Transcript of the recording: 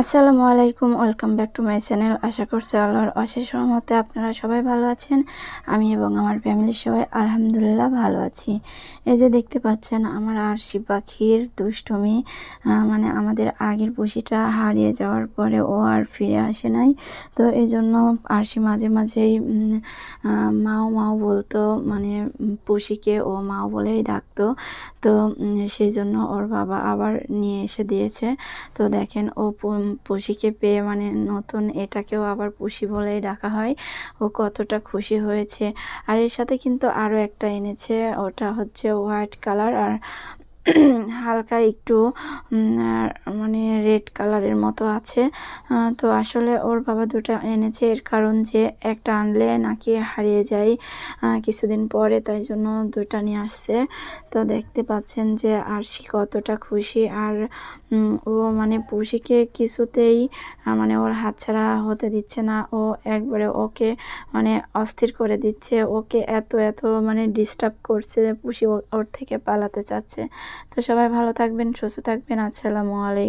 আসসালামু আলাইকুম, welcome back to my channel. আশা করছি আল্লাহর অশেষ রহমতে আপনারা সবাই ভালো আছেন। আমি এবং আমার ফ্যামিলির সবাই আলহামদুলিল্লাহ ভালো আছি। এই যে দেখতে পাচ্ছেন, আমার আরশি পাখির দুষ্টমি মানে আমাদের আগের পুষিটা হারিয়ে যাওয়ার পরে ও আর ফিরে আসে নাই। তো এই জন্য আরশি মাঝে মাঝেই মাও মাও বলতো মানে পুষিকে ও মাও বলেই ডাকতো। তো সেই জন্য ওর বাবা আবার নিয়ে এসে দিয়েছে। তো দেখেন, ও পুষিকে পেয়ে মানে নতুন এটাকেও আবার পুষি বলেই ডাকা হয়। ও কতটা খুশি হয়েছে। আর এর সাথে কিন্তু আরও একটা এনেছে, ওটা হচ্ছে হোয়াইট কালার আর হালকা একটু মানে রেড কালারের মতো আছে। তো আসলে ওর বাবা দুটো এনেছে এর কারণ যে একটা আনলে নাকি হারিয়ে যায় কিছুদিন পরে তাই জন্য দুটা নিয়ে আসছে। তো দেখতে পাচ্ছেন যে আরশি কতটা খুশি আর ও মানে পুষিকে কিছুতেই মানে ওর হাতছাড়া হতে দিচ্ছে না। ও একবারে ওকে মানে অস্থির করে দিচ্ছে। ওকে এত এত মানে ডিস্টার্ব করছে যে পুষি ওর থেকে পালাতে চাচ্ছে। তো সবাই ভালো থাকবেন, সুস্থ থাকবেন। আসসালামু আলাইকুম।